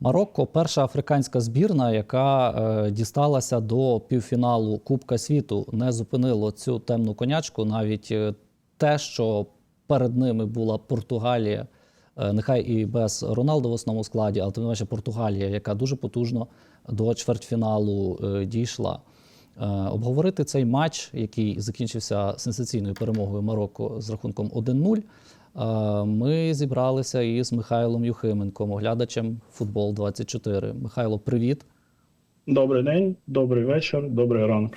Марокко перша африканська збірна, яка е, дісталася до півфіналу Кубка світу, не зупинило цю темну конячку. Навіть е, те, що перед ними була Португалія, е, нехай і без Роналду в основному складі, але тим не менше Португалія, яка дуже потужно до чвертьфіналу е, дійшла. Е, Обговорити цей матч, який закінчився сенсаційною перемогою Марокко з рахунком 1-0, е, ми зібралися із Михайлом Юхименком, оглядачем футбол 24 Михайло, привіт. Добрий день, добрий вечір, добрий ранок.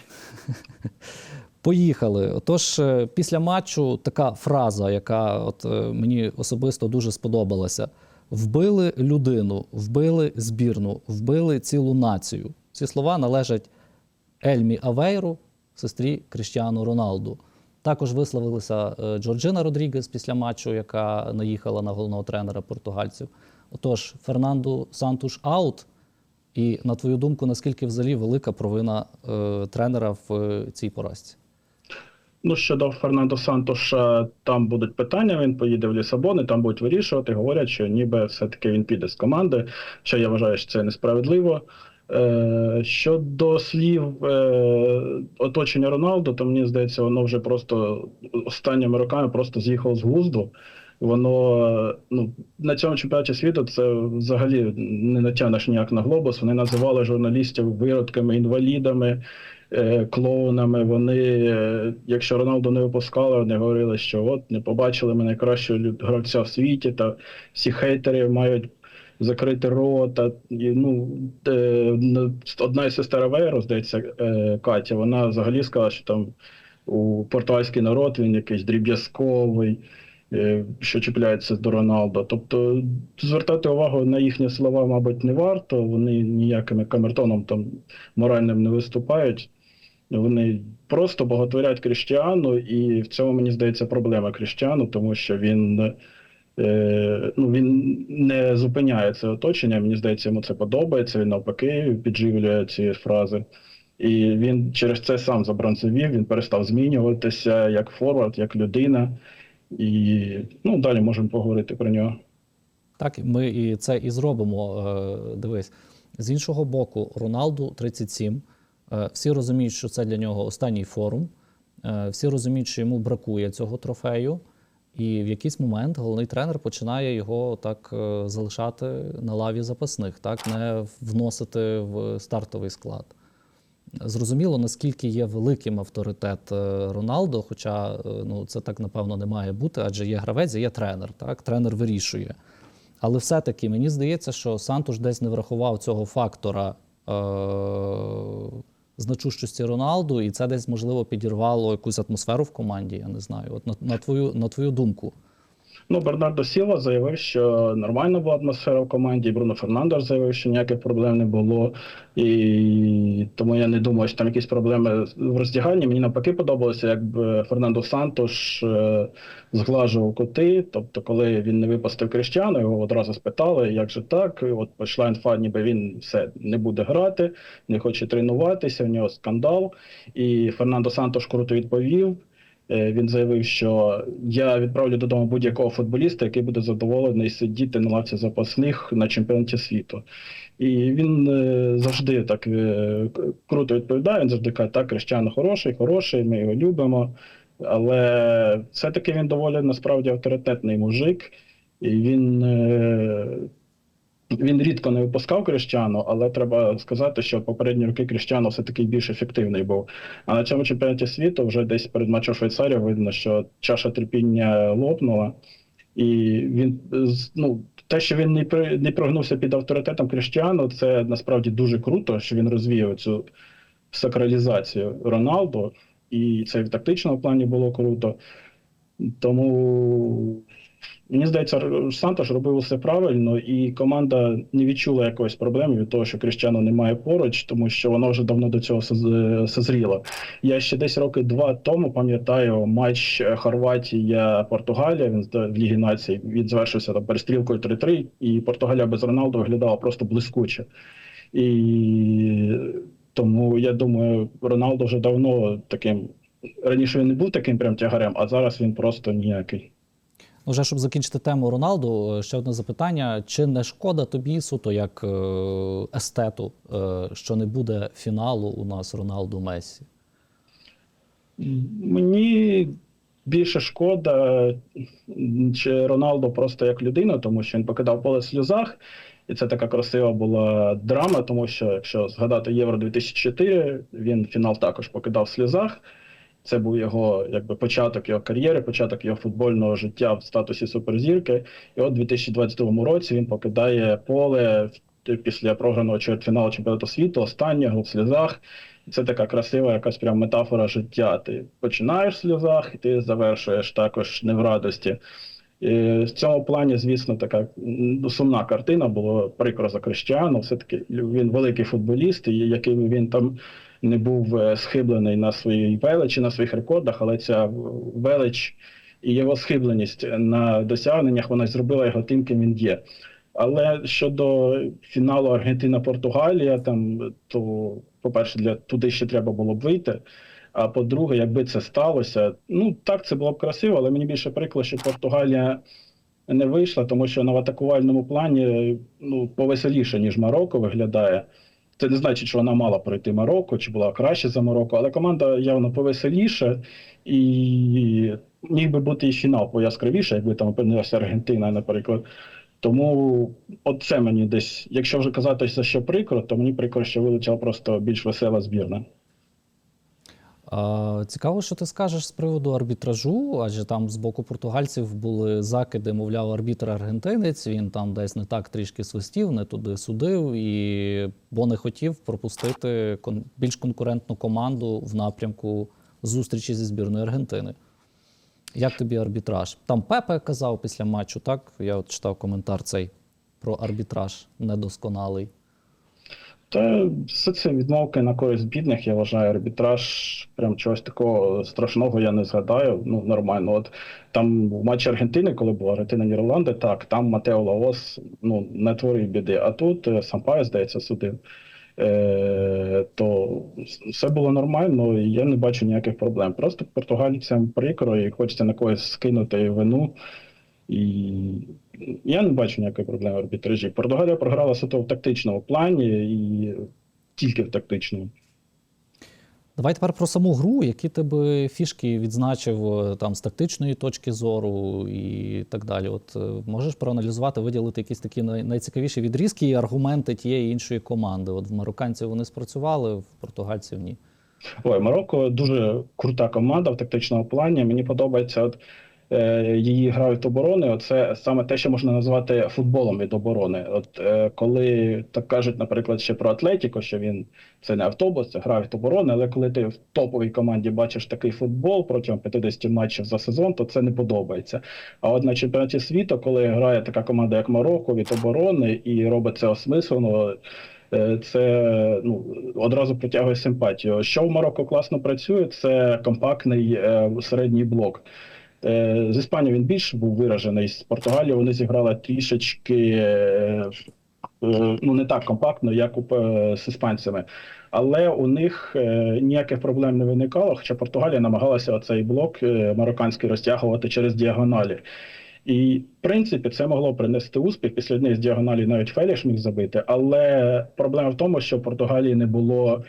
Поїхали. Отож, е, після матчу така фраза, яка от е, мені особисто дуже сподобалася: вбили людину, вбили збірну, вбили цілу націю. Ці слова належать Ельмі Авейру, сестрі Кріштіану Роналду. Також висловилася е, Джорджина Родрігес після матчу, яка наїхала на головного тренера португальців. Отож, Фернанду Сантуш аут. І на твою думку, наскільки взагалі велика провина е, тренера в е, цій поразці? Ну, щодо Фернандо Сантоша, там будуть питання, він поїде в Лісабон і там будуть вирішувати. Говорять, що ніби все-таки він піде з команди, що я вважаю, що це несправедливо. Е, щодо слів е, оточення Роналду, то мені здається, воно вже просто останніми роками просто з'їхало з глузду. Воно е, ну, на цьому чемпіонаті світу це взагалі не натягнеш ніяк на глобус. Вони називали журналістів виродками, інвалідами, клоунами. Вони, якщо Роналду не випускали, вони говорили, що от не побачили ми найкращого люд- гравця в світі, та всі хейтери мають закрити рота. І, ну, е, одна із сестер Авейро, здається, е, Катя, вона взагалі сказала, що там у португальський народ він якийсь дріб'язковий, е, що чіпляється до Роналду. Тобто звертати увагу на їхні слова, мабуть, не варто. Вони ніяким камертоном там моральним не виступають. Вони просто боготворять Кріштіану, і в цьому мені здається проблема Кріштіану, тому що він, ну, він не зупиняє це оточення. Мені здається, йому це подобається. Він навпаки підживлює ці фрази. І він через це сам забронзовів, він перестав змінюватися як форвард, як людина. І ну, далі можемо поговорити про нього. Так, ми і це і зробимо. Е, Дивись, з іншого боку, Роналду 37. Е, Всі розуміють, що це для нього останній форум. Е, Всі розуміють, що йому бракує цього трофею. І в якийсь момент головний тренер починає його так е, залишати на лаві запасних, так не вносити в стартовий склад. Зрозуміло, наскільки є великим авторитет е, Роналдо, хоча е, ну, це так напевно не має бути, адже є гравець, і є тренер. Так? Тренер вирішує. Але все-таки мені здається, що Сантуш десь не врахував цього фактора значущості Роналду, і це десь, можливо, підірвало якусь атмосферу в команді. Я не знаю. От на, на, твою, на твою думку. Ну, Бернардо Сіла заявив, що нормальна була атмосфера в команді. Бруно Фернандеш заявив, що ніяких проблем не було. І тому я не думаю, що там якісь проблеми в роздяганні. Мені навпаки подобалося, якби Фернандо Сантош е, зглажував кути. Тобто, коли він не випустив Кріштіану, його одразу спитали, як же так. От пішла інфа, ніби він все не буде грати, не хоче тренуватися, в нього скандал. І Фернандо Сантош круто відповів. Е, Він заявив, що я відправлю додому будь-якого футболіста, який буде задоволений сидіти на лавці запасних на чемпіонаті світу. І він е, завжди так е, круто відповідає. Він завжди каже, так, Крещано хороший, хороший, ми його любимо. Але все-таки він доволі насправді авторитетний мужик, і він. Він рідко не випускав Крещану, але треба сказати, що попередні роки Крещано все-таки більш ефективний був. А на цьому чемпіонаті світу вже десь перед матчем Швейцарії видно, що чаша терпіння лопнула. І він ну, те, що він не при- не прогнувся під авторитетом Крещану, це насправді дуже круто, що він розвіяв цю сакралізацію Роналду, і це в тактичному плані було круто. Тому мені здається, Сантош робив усе правильно, і команда не відчула якоїсь проблеми від того, що Кріщано немає поруч, тому що вона вже давно до цього соз- созріла. Я ще десь роки два тому пам'ятаю матч Хорватія-Португалія. Він в Лігі Націй він завершився там перестрілкою 3-3, і Португалія без Роналду виглядала просто блискуче. І тому я думаю, Роналдо вже давно таким. Раніше він не був таким прям тягарем, а зараз він просто ніякий. Вже щоб закінчити тему Роналду, е, ще одне запитання: чи не шкода тобі суто як е, естету, е, що не буде фіналу у нас Роналду Мессі? Мені більше шкода чи Роналдо просто як людина, тому що він покидав поле в сльозах, і це така красива була драма, тому що якщо згадати Євро 2004, він фінал також покидав в сльозах. Це був його якби початок його кар'єри, початок його футбольного життя в статусі суперзірки. І от у 2022 році він покидає поле після програного чвертьфіналу чемпіонату світу, останнього в сльозах. Це така красива якась прям метафора життя. Ти починаєш в сльозах, і ти завершуєш також не в радості. І в цьому плані, звісно, така сумна картина, було прикро за Криштіану. Все-таки він великий футболіст, і яким він там не був е, схиблений на своїй величі, на своїх рекордах, але ця велич і його схибленість на досягненнях вона зробила його тим, ким він є. Але щодо фіналу Аргентина-Португалія, там то, по-перше, для туди ще треба було б вийти. А по-друге, якби це сталося, ну так це було б красиво, але мені більше прикро, що Португалія не вийшла, тому що на в атакувальному плані ну, повеселіше, ніж Марокко виглядає. Це не значить, що вона мала пройти Марокко чи була краще за Марокко, але команда явно повеселіша і міг би бути і фінал пояскравіше, якби там опинилася Аргентина, наприклад. Тому от це мені десь, якщо вже казати, що прикро, то мені прикро, що вилучила просто більш весела збірна. Цікаво, що ти скажеш з приводу арбітражу, адже там з боку португальців були закиди, мовляв, арбітр аргентинець. Він там десь не так трішки свистів, не туди судив, і бо не хотів пропустити більш конкурентну команду в напрямку зустрічі зі збірною Аргентини. Як тобі арбітраж? Там Пепе казав після матчу, так? Я от читав коментар цей про арбітраж недосконалий. Та все це відмовки на користь бідних, я вважаю, арбітраж прям чогось такого страшного я не згадаю. Ну, нормально. От там в матчі Аргентини, коли була Аргентина Нідерланди, так, там Матео Лаос ну, не творив біди. А тут е, Сампай, здається, судив. Е, то все було нормально, і я не бачу ніяких проблем. Просто португальцям прикро і хочеться на когось скинути вину. І я не бачу ніякої проблеми в арбітражі. Португалія програла суто в тактичному плані і тільки в тактичному. Давай тепер про саму гру, які ти би фішки відзначив е, там з тактичної точки зору і так далі. От е, можеш проаналізувати, виділити якісь такі найцікавіші відрізки і аргументи тієї іншої команди. От в марокканців вони спрацювали, в португальців ні. Ой, Марокко дуже крута команда в тактичному плані. Мені подобається от, її гра від оборони. Оце саме те, що можна назвати футболом від оборони. От е, коли так кажуть, наприклад, ще про Атлетіко, що він це не автобус, це гра від оборони. Але коли ти в топовій команді бачиш такий футбол протягом 50 матчів за сезон, то це не подобається. А от на чемпіонаті світу, коли грає така команда, як Марокко від оборони, і робить це осмислено. Е, Це ну одразу притягує симпатію. Що в Марокко класно працює, це компактний е, середній блок. Е, з Іспанією він більш був виражений. З Португалією вони зіграли трішечки е, е, ну не так компактно, як з іспанцями. Але у них ніяких проблем не виникало, хоча Португалія намагалася оцей блок марокканський розтягувати через діагоналі. І, в принципі, це могло принести успіх. Після однієї з діагоналі навіть Феліш міг забити. Але проблема в тому, що в Португалії не було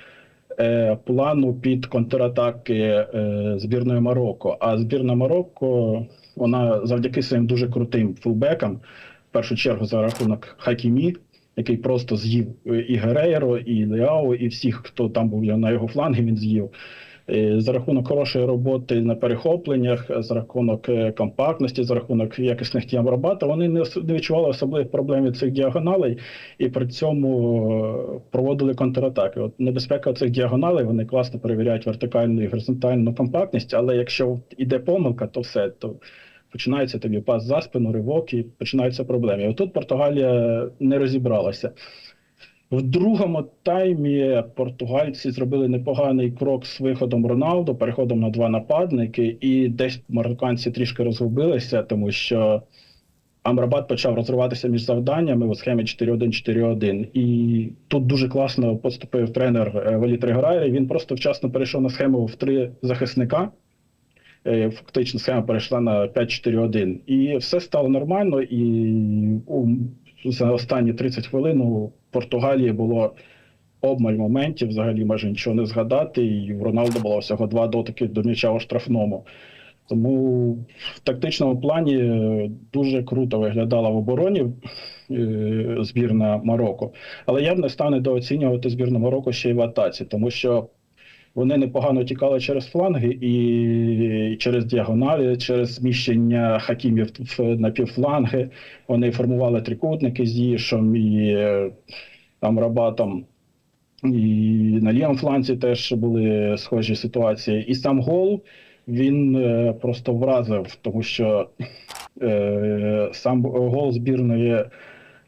плану під контратаки е, збірної Марокко. А збірна Марокко, вона завдяки своїм дуже крутим фулбекам, в першу чергу за рахунок Хакімі, який просто з'їв і Герейро, і Леао, і всіх, хто там був на його флангі, він з'їв. Е, За рахунок хорошої роботи на перехопленнях, за рахунок е, компактності, за рахунок якісних тім роботи, вони не відчували особливих проблем від цих діагоналей і при цьому е, проводили контратаки. От небезпека цих діагоналей вони класно перевіряють вертикальну і горизонтальну компактність, але якщо іде помилка, то все то. Починається тобі пас за спину, ривок і починаються проблеми. Отут Португалія не розібралася. В другому таймі португальці зробили непоганий крок з виходом Роналду, переходом на два нападники, і десь марокканці трішки розгубилися, тому що Амрабат почав розриватися між завданнями у схемі 4-1-4-1. І тут дуже класно поступив тренер е, Валіт Реграй. Він просто вчасно перейшов на схему в три захисника. е, фактично схема перейшла на 5-4-1. І все стало нормально. І за останні 30 хвилин у Португалії було обмаль моментів, взагалі майже нічого не згадати. І у Роналду було всього два дотики до м'яча у штрафному. Тому в тактичному плані е, дуже круто виглядала в обороні е, збірна Марокко. Але я б не став недооцінювати збірну Марокко ще й в атаці, тому що вони непогано тікали через фланги і через діагоналі, через зміщення хакімів на півфланги. Вони формували трикутники з Їшом і е, там Рабатом. І на лівому фланзі теж були схожі ситуації. І сам гол він е, просто вразив, тому що е, сам гол збірної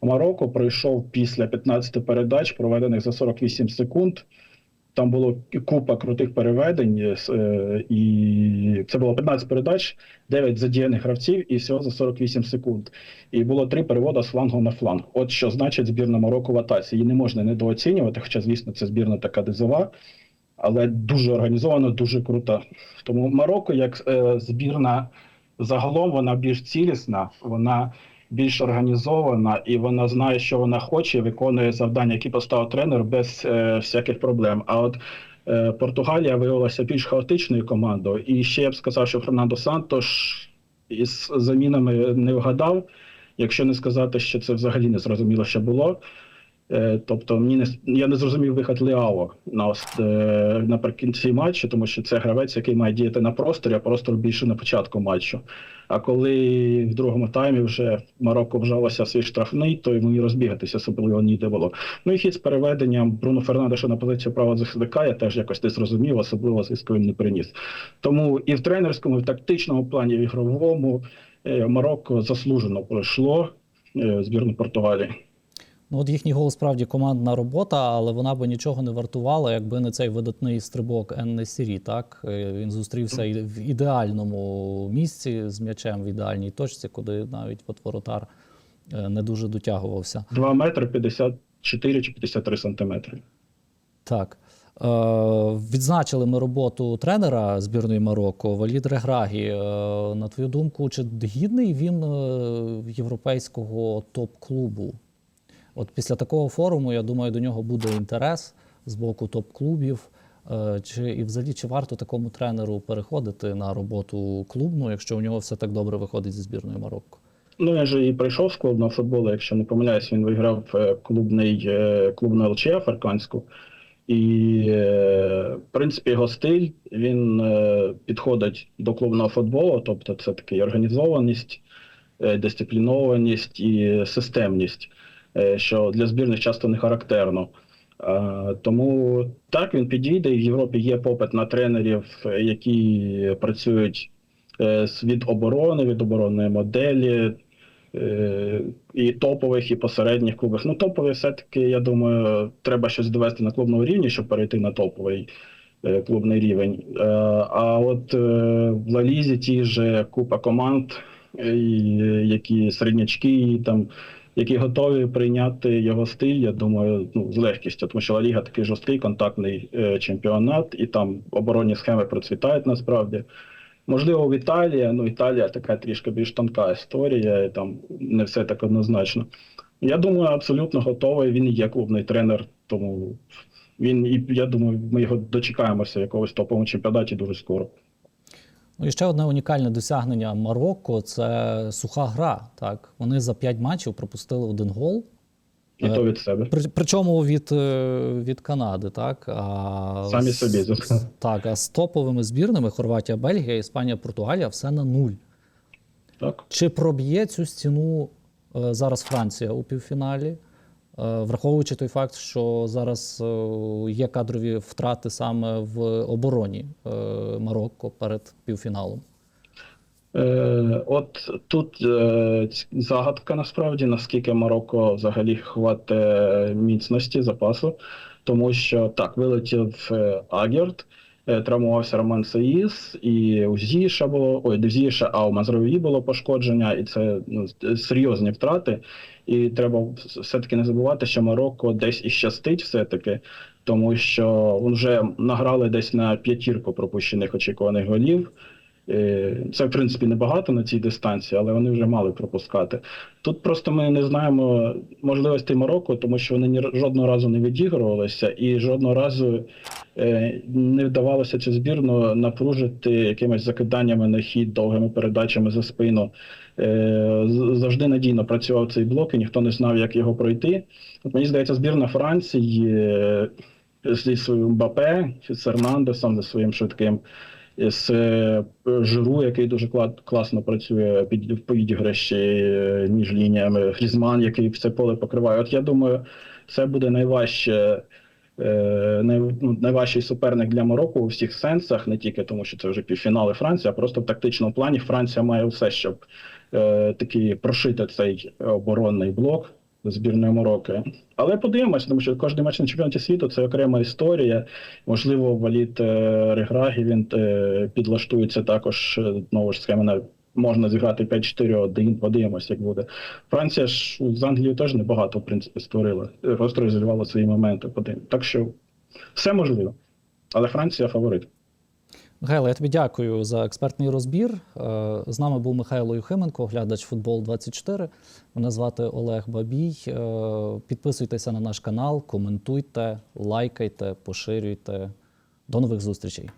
Марокко пройшов після 15 передач, проведених за 48 секунд. Там було купа крутих переведень, е, і це було 15 передач, 9 задіяних гравців і всього за 48 секунд. І було три переводи з флангу на фланг. От що значить збірна Марокко в атаці. Її не можна недооцінювати, хоча, звісно, це збірна така дизова, але дуже організована, дуже крута. Тому Марокко, як е, збірна загалом, вона більш цілісна, вона більш організована і вона знає, що вона хоче, виконує завдання, які поставив тренер без е, всяких проблем. А от е, Португалія виявилася більш хаотичною командою. І ще я б сказав, що Фернандо Сантош із замінами не вгадав, якщо не сказати, що це взагалі не зрозуміло, що було. Е, Тобто, мені не я не зрозумів вихід Леао на е, наприкінці матчу, тому що це гравець, який має діяти на просторі, а простор більше на початку матчу. А коли в другому таймі вже Марокко вжалося в свій штрафний, то йому і розбігатися особливо ніде було. Ну і хід з переведенням Бруно Фернандеша на позицію правого захисника я теж якось не зрозумів, особливо зв'язку він не приніс. Тому і в тренерському, і в тактичному плані, і в ігровому е, Марокко заслужено пройшло збірну Португалії. Ну, от їхній гол справді командна робота, але вона би нічого не вартувала, якби не цей видатний стрибок Еннесірі. Так Е, він зустрівся в ідеальному місці з м'ячем в ідеальній точці, куди навіть от воротар е, не дуже дотягувався. 2 метри 54 чи 53 сантиметри. Так. Е, відзначили ми роботу тренера збірної Марокко Валід Реграгі. На твою думку, чи гідний він європейського топ-клубу? От після такого форуму, я думаю, до нього буде інтерес з боку топ-клубів. Е, Чи і взагалі чи варто такому тренеру переходити на роботу клубну, якщо у нього все так добре виходить зі збірної Марокко? Ну, він же і прийшов з клубного футболу, якщо не помиляюсь, він виграв е, клубний, е, клубну ЛЧ африканську. І, в принципі, його стиль він підходить до клубного футболу, тобто це такий організованість, дисциплінованість і системність, що для збірних часто не характерно. Е, Тому так він підійде. І в Європі є попит на тренерів, е, які працюють е, від оборони, від оборонної моделі, е, і топових, і посередніх клубах. Ну, топові все-таки, я думаю, треба щось довести на клубному рівні, щоб перейти на топовий е, клубний рівень. Е, А от е, в Лалізі ті ж купа команд, е, які середнячки, там. Які готові прийняти його стиль, я думаю, ну з легкістю, тому що Ла Ліга такий жорсткий контактний е, чемпіонат, і там оборонні схеми процвітають насправді. Можливо, в Італії, ну Італія така трішки більш тонка історія, і там не все так однозначно. Я думаю, абсолютно готовий. Він є клубний тренер, тому він і я думаю, ми його дочекаємося якогось топовому чемпіонаті дуже скоро. Ну і ще одне унікальне досягнення Марокко це суха гра. Так вони за п'ять матчів пропустили один гол. І то від себе. При, причому від, е, від Канади, так? А Самі з- собі. Так, а з топовими збірними Хорватія, Бельгія, Іспанія, Португалія все на нуль. Так. Чи проб'є цю стіну е, зараз Франція у півфіналі, е, враховуючи той факт, що зараз е, є кадрові втрати саме в обороні е, Марокко перед півфіналом? Е, от тут е, загадка насправді, наскільки Марокко взагалі хватить міцності, запасу, тому що так, вилетів е, Агерт, е, травмувався Роман Саїс, і у Зіша було, ой, в Зіша, а у Мазрові було пошкодження, і це ну, серйозні втрати. І треба все-таки не забувати, що Марокко десь і щастить все-таки, тому що вже награли десь на п'ятірку пропущених очікуваних голів. Е, Це, в принципі, небагато на цій дистанції, але вони вже мали пропускати. Тут просто ми не знаємо можливостей Марокко, тому що вони жодного разу не відігрувалися і жодного разу е, не вдавалося цю збірну напружити якимись закиданнями на хід, довгими передачами за спину. Е, Завжди надійно працював цей блок, і ніхто не знав, як його пройти. От мені здається, збірна Франції е, зі своїм Мбапе, з Ернандесом, зі своїм швидким, з е, Жиру, який дуже класно працює під в підіграші е, між лініями, Грізман, який все поле покриває. От я думаю, це буде найважче. Е, ну, Найважчий суперник для Марокко у всіх сенсах, не тільки тому, що це вже півфінали Франції, а просто в тактичному плані Франція має все, щоб е, таки прошити цей оборонний блок збірної Марокко. Але подивимось, тому що кожен матч на чемпіонаті світу це окрема історія. Можливо, валіт е, Реграгі він е, підлаштується також е, знову ж схеми на можна зіграти 5-4-1, подивимось, як буде. Франція ж з Англією теж небагато, в принципі, створила. Просто розірвала свої моменти. Подивимось. Так що все можливо. Але Франція фаворит. Михайло, я тобі дякую за експертний розбір. Е, З нами був Михайло Юхименко, глядач футбол 24. Мене звати Олег Бабій. Е, Підписуйтеся на наш канал, коментуйте, лайкайте, поширюйте. До нових зустрічей.